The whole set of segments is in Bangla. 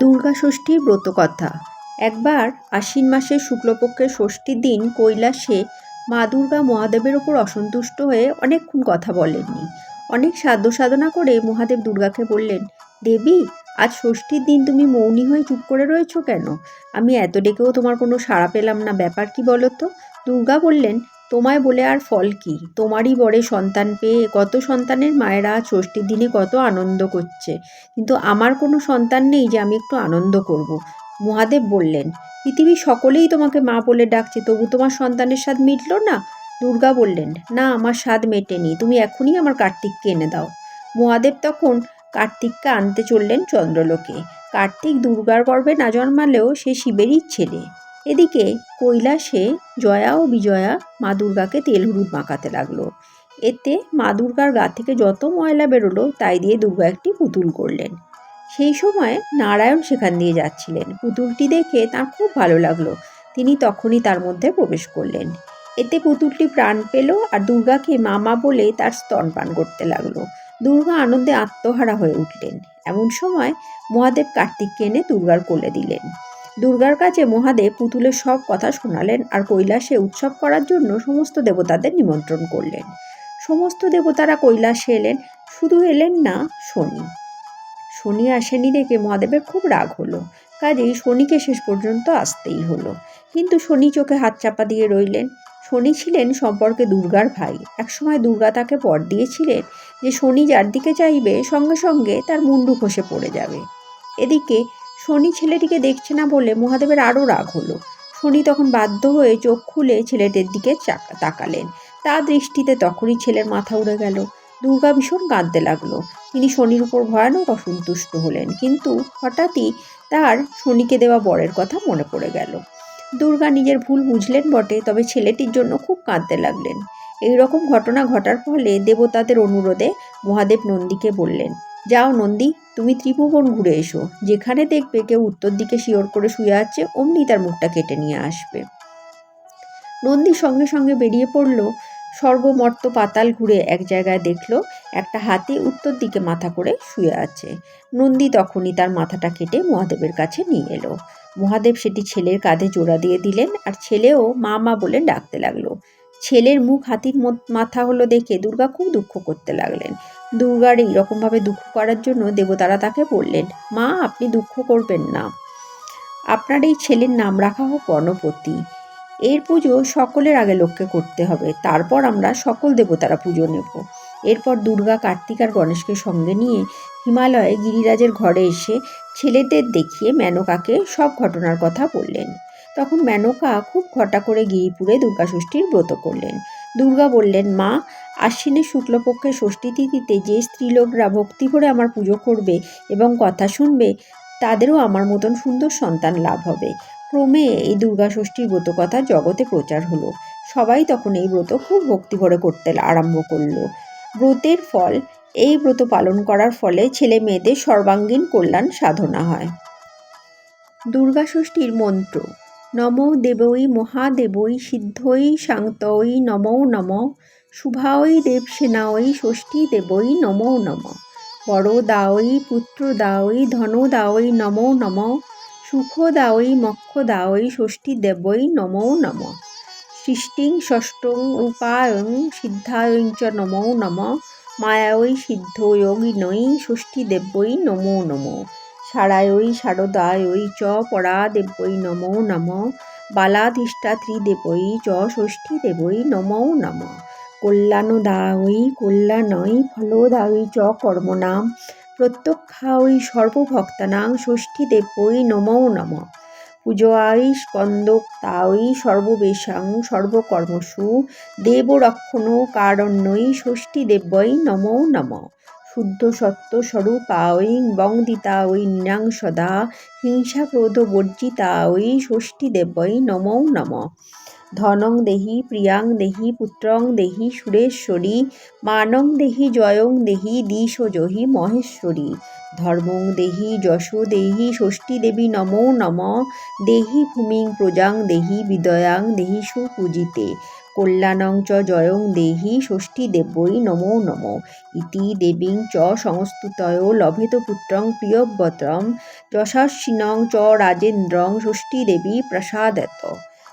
দুর্গা ষষ্ঠীর ব্রতকথা। একবার আশ্বিন মাসের শুক্লপক্ষের ষষ্ঠীর দিন কৈলাসে মা দুর্গা মহাদেবের ওপর অসন্তুষ্ট হয়ে অনেকক্ষণ কথা বলেননি। অনেক সাধ্য সাধনা করে মহাদেব দুর্গাকে বললেন, দেবী, আজ ষষ্ঠীর দিন তুমি মৌনী হয়ে চুপ করে রয়েছ কেন? আমি এত ডেকেও তোমার কোনো সাড়া পেলাম না, ব্যাপার কি বলো তো দুর্গা বললেন তোমায় বলে আর ফল কি? তোমারই বরে সন্তান পেয়ে কত সন্তানের মায়েরা ষষ্ঠীর দিনে কত আনন্দ করছে। কিন্তু আমার কোনো সন্তান নেই যে আমি একটু আনন্দ করব। মহাদেব বললেন, পৃথিবীর সকলেই তোমাকে মা বলে ডাকছে, তবু তোমার সন্তানের স্বাদ মিটলো না? দুর্গা বললেন, না, আমার স্বাদ মেটেনি, তুমি এখনই আমার কার্তিককে এনে দাও। মহাদেব তখন কার্তিককে আনতে চললেন চন্দ্রলোকে। কার্তিক দুর্গার গর্ভে না জন্মালেও সে শিবেরই ছেলে। এদিকে কৈলাসে জয়া ও বিজয়া মা দুর্গাকে তেল হলুদ মাখাতে লাগল। এতে মা দুর্গার গা থেকে যত ময়লা বেরোলো, তাই দিয়ে দুর্গা একটি পুতুল করলেন। সেই সময় নারায়ণ সেখান দিয়ে যাচ্ছিলেন। পুতুলটি দেখে তার খুব ভালো লাগল। তিনি তখনই তার মধ্যে প্রবেশ করলেন। এতে পুতুলটি প্রাণ পেল আর দুর্গাকে মামা বলে তার স্তনপান করতে লাগল। দুর্গা আনন্দে আত্মহারা হয়ে উঠলেন। এমন সময় মহাদেব কার্তিককে এনে দুর্গার কোলে দিলেন। দুর্গার কাছে মহাদেব পুতুলের সব কথা শোনালেন আর কৈলাসে উৎসব করার জন্য সমস্ত দেবতাদের নিমন্ত্রণ করলেন। সমস্ত দেবতারা কৈলাসে এলেন, শুধু এলেন না, শনি। শনি আসেনি দেখে মহাদেবের খুব রাগ হলো। কাজেই শনিকে শেষ পর্যন্ত আসতেই হলো। কিন্তু শনি চোখে হাত চাপা দিয়ে রইলেন। শনি ছিলেন সম্পর্কে দুর্গার ভাই। একসময় দুর্গা তাকে পর দিয়েছিলেন যে শনি যার দিকে চাইবে সঙ্গে সঙ্গে তার মুন্ডু খসে পড়ে যাবে। এদিকে শনি ছেলেটিকে দেখছে না বলে মহাদেবের আরও রাগ হলো। শনি তখন বাধ্য হয়ে চোখ খুলে ছেলেটির দিকে তাকালেন। তা দৃষ্টিতে তখনই ছেলের মাথা উড়ে গেল। দুর্গা ভীষণ কাঁদতে লাগল। তিনি শনির উপর ভয়ানক অসন্তুষ্ট হলেন। কিন্তু হঠাৎই তার শনিকে দেওয়া বরের কথা মনে পড়ে গেল। দুর্গা নিজের ভুল বুঝলেন বটে, তবে ছেলেটির জন্য খুব কাঁদতে লাগলেন। এই রকম ঘটনা ঘটার ফলে দেবতাদের অনুরোধে মহাদেব নন্দীকে বললেন যাও নন্দী, তুমি ত্রিভুবন ঘুরে এসো। যেখানে দেখবে কেউ উত্তর দিকে শিওর করে শুয়ে আছে, অমনি তার মুখটা কেটে নিয়ে আসবে। নন্দী সঙ্গে সঙ্গে বেরিয়ে পড়ল সর্বমর্ত পাতাল ঘুরে এক জায়গায় দেখল, একটা হাতি উত্তর দিকে মাথা করে শুয়ে আছে। নন্দী তখনই তার মাথাটা কেটে মহাদেবের কাছে নিয়ে এলো। মহাদেব সেটি ছেলের কাঁধে জোড়া দিয়ে দিলেন, আর ছেলেও মা মা বলে ডাকতে লাগল। ছেলের মুখ হাতির মাথা হলো দেখে দুর্গা খুব দুঃখ করতে লাগলেন। দুর্গার এইরকমভাবে দুঃখ করার জন্য দেবতারা তাকে বললেন, মা, আপনি দুঃখ করবেন না। আপনার এই ছেলের নাম রাখা হোক গণপতি এর পুজো সকলের আগে লক্ষ্যে করতে হবে। তারপর আমরা সকল দেবতারা পুজো নেব এরপর দুর্গা কার্তিক আর গণেশকে সঙ্গে নিয়ে হিমালয়ে গিরিরাজের ঘরে এসে ছেলেদের দেখিয়ে মেনকাকে সব ঘটনার কথা বললেন। তখন মেনকা খুব ঘটা করে গিরিপুরে দুর্গাষষ্ঠীর ব্রত করলেন। দুর্গা বললেন, মা আশ্বিনের শুক্লপক্ষের ষষ্ঠী তিথিতে যে স্ত্রীলোকরা ভক্তি করে আমার পুজো করবে এবং কথা শুনবে, তাদেরও আমার মতন সুন্দর সন্তান লাভ হবে। ক্রমে এই দুর্গা ষষ্ঠীর ব্রত কথা জগতে প্রচার হলো। সবাই তখন এই ব্রত খুব ভক্তি ভরে করতে আরম্ভ করল। ব্রতের ফল, এই ব্রত পালন করার ফলে ছেলে মেয়েদের সর্বাঙ্গীন কল্যাণ সাধনা হয়। দুর্গা ষষ্ঠীর মন্ত্র নম দেবৈ মহাদেবৈ সিদ্ধই শান্তই নমো নম শুভাই দেবসেনাই ষষ্ঠী দেবৈ নমো নম বড় দাওই পুত্র দাওই ধন দাওই নমো নম সুখ দাওই মক্ষ দাওই ষষ্ঠী দেবই নমো নম সৃষ্টিং ষষ্ঠং রূপায়ং সিদ্ধায়ং চ নমো নম মায়াওই সিদ্ধয়োগিনৈ ষষ্ঠী দেবই নমো নমো সারায়ই শারদায়ই চ পরা দেবই নমো নম। বালাধিষ্ঠাত্রী দেবই চ ষষ্ঠী দেবই নমো নম। কল্যাণদায়ী কল্যাণই ফলদায়ী চ কর্মনাম। প্রত্যক্ষায়ী সর্বভক্তানাং ষষ্ঠী দেবই নমো নম। পূজয়াই স্কন্দোক্তায়ী সর্ববেশাং সর্বকর্মসু। দেবরক্ষণ কারণ্যই ষষ্ঠী দেবই নমো নম। শুদ্ধ সত্য স্বরূপায়ী বংদিতায়ী নৃণাং সদা হিংসা ক্রোধ বর্জিতায়ী ষষ্ঠী দেবই নমো নম। ধনং দেহি প্রিয়াং দেহি পুত্রং দেহি সুরেশ্বরী মানং দেহি জয়ং দেহি দিশোজহি মহেশ্বরী। ধর্মং দেহি যশ দেহি ষষ্ঠী দেবী নমো নম। দেহি ভূমিং প্রজাং দেহি বিদয়াং দেহি সুপূজিতে। কল্যাণং চ জয়ং দেহি ষষ্ঠী দেবৈ নমো নমো। ইতি দেবীং চ সংস্তুতয় লভেত পুত্রং প্রিয়ব্রতম। যশস্বিনং চ রাজেন্দ্রং ষষ্ঠী দেবী প্রসাদত।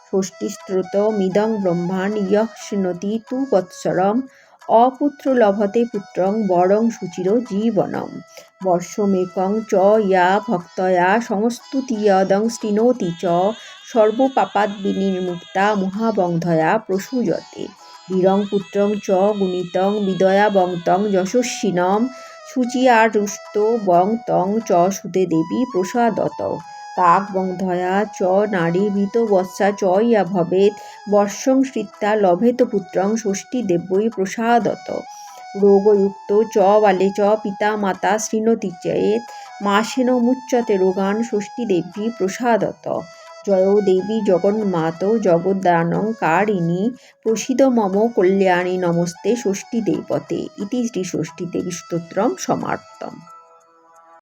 ষষ্ঠীস্ত্রোতমিদং ব্রহ্মাণ ইয় শৃণোতি তু বৎসরম। অপুত্র লভতে পুত্রং বরং সুচির জীবনম। বর্ষমেকং চ ইয়া ভক্তয়া সংস্তুতিয়দং শৃণোতি চ। সর্বপাপাদ বিনির্মুক্তা মহাবংধয়া প্রসূয়তে। বীরং পুত্রং চ গুণিতং বিদয়াবংতং যশস্বিনম। শুচিয়ারুষ্ট বং তং চ সুতে দেবী প্রসাদত। কাকবংধয়া চ নারীভৃতবৎসা চ ইয়া ভবেৎ। বর্ষং শ্রিত্তা লভেত পুত্রং ষষ্ঠীদেব্যৈ প্রসাদত। রোগযুক্ত চ বালে চ পিতা মাতা শৃণোতি চেত। মাসেন মুচ্যতে রোগান ষষ্ঠীদেবী প্রসাদত। জয় দেবী জগন্মাত জগদ্দানং কারিণী। প্রসিদ মম কল্যাণী নমস্তে ষষ্ঠী দেবতে। ইতি শ্রী ষষ্ঠীদেবী স্তোত্রম সমাপ্তম